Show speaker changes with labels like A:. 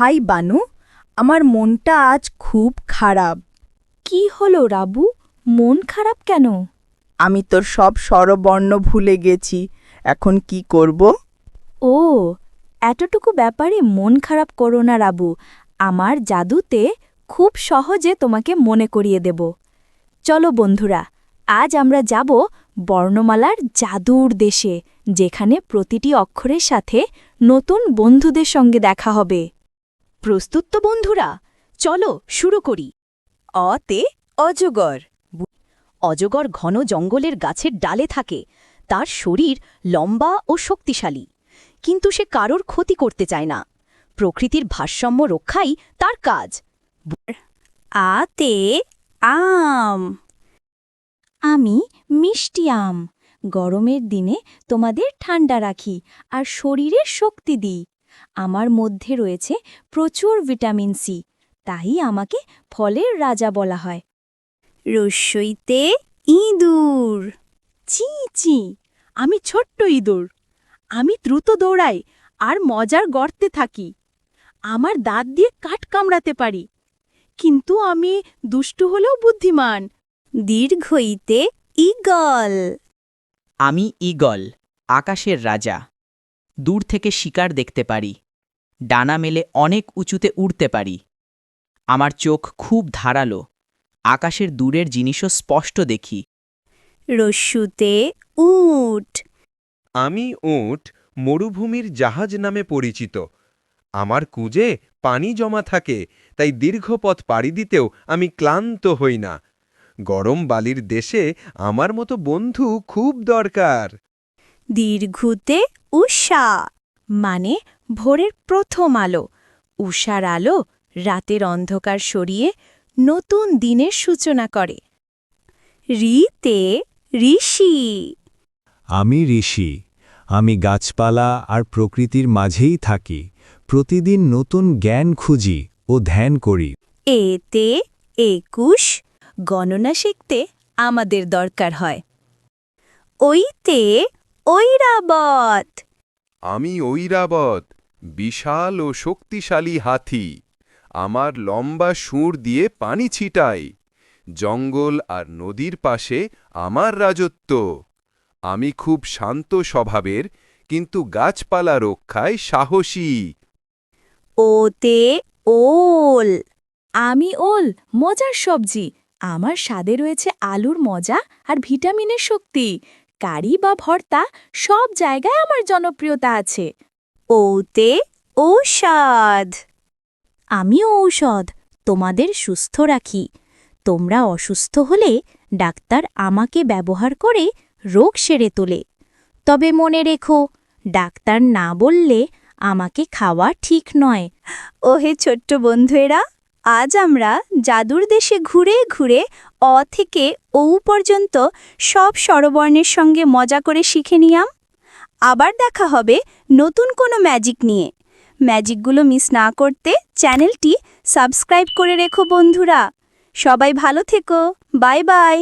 A: High Banu আমার মনটা আজ খুব খারাপ।
B: কি হলো রাবু? মন খারাপ কেন?
A: আমি তোর সব স্বরবর্ণ ভুলে গেছি। এখন কি করব?
B: ও এতটুকু ব্যাপারে মন খারাপ করো না রাবু। আমার জাদুতে খুব সহজে তোমাকে মনে করিয়ে দেব। চলো বন্ধুরা আজ আমরা যাব বর্ণমালার জাদুর দেশে যেখানে প্রতিটি অক্ষরের সাথে নতুন বন্ধুদের সঙ্গে দেখা হবে। প্রস্তুত তো বন্ধুরা, চলো শুরু করি। অতে অজগর। অজগর ঘন জঙ্গলের গাছের ডালে থাকে। তার শরীর লম্বা ও শক্তিশালী, কিন্তু সে কারোর ক্ষতি করতে চায় না। প্রকৃতির ভারসাম্য রক্ষাই তার কাজ। আতে আম। আমি মিষ্টি আম। গরমের দিনে তোমাদের ঠান্ডা রাখি আর শরীরে শক্তি দিই। আমার মধ্যে রয়েছে প্রচুর ভিটামিন সি, তাই আমাকে ফলের রাজা বলা হয়। রস্যইতে ইঁদুর। চি চি আমি ছোট্ট ইঁদুর। আমি দ্রুত দৌড়াই আর মজার গর্তে থাকি। আমার দাঁত দিয়ে কাঠ কামড়াতে পারি। কিন্তু আমি দুষ্টু হলেও বুদ্ধিমান। দীর্ঘইতে ইগল
C: আমি ঈগল, আকাশের রাজা। দূর থেকে শিকার দেখতে পারি। ডানা মেলে অনেক উঁচুতে উড়তে পারি। আমার চোখ খুব ধারালো। আকাশের দূরের জিনিসও স্পষ্ট দেখি।
B: রস্যুতে উট।
D: আমি উট মরুভূমির জাহাজ নামে পরিচিত। আমার কুজে পানি জমা থাকে তাই দীর্ঘ পথ পাড়ি দিতেও আমি ক্লান্ত হই না। গরম বালির দেশে আমার মতো বন্ধু খুব দরকার।
B: দীর্ঘুতে উষা মানে ভোরের প্রথম আলো। উষার আলো রাতের অন্ধকার সরিয়ে নতুন দিনের সূচনা করে। রিতে ঋষি।
E: আমি ঋষি। আমি গাছপালা আর প্রকৃতির মাঝেই থাকি। প্রতিদিন নতুন জ্ঞান খুঁজি ও ধ্যান করি।
B: এতে একুশ গণনা শিখতে আমাদের দরকার হয়। ওইতে ঐরাবত।
D: আমি ঐরাবত বিশাল ও শক্তিশালী হাতি। আমার লম্বা সুর দিয়ে পানি ছিটাই। জঙ্গল আর নদীর পাশে আমার রাজত্ব। আমি খুব শান্ত স্বভাবের কিন্তু গাছপালা রক্ষায় সাহসী।
B: ওতে ওল। আমি ওল মজার সবজি। আমার স্বাদে রয়েছে আলুর মজা আর ভিটামিনের শক্তি। কারি বা ভর্তা সব জায়গায় আমার জনপ্রিয়তা আছে। ওতে ঔষধ। আমি ঔষধ তোমাদের সুস্থ রাখি। তোমরা অসুস্থ হলে ডাক্তার আমাকে ব্যবহার করে রোগ সেরে তোলে। তবে মনে রেখো, ডাক্তার না বললে আমাকে খাওয়া ঠিক নয়। ওহে ছোট্ট বন্ধুয়েরা! আজ আমরা জাদুর দেশে ঘুরে ঘুরে অ থেকে ঔ পর্যন্ত সব স্বরবর্ণের সঙ্গে মজা করে শিখে নিয়াম। আবার দেখা হবে নতুন কোনো ম্যাজিক নিয়ে। ম্যাজিকগুলো মিস না করতে চ্যানেলটি সাবস্ক্রাইব করে রেখো বন্ধুরা। সবাই ভালো থেকো। Bye bye.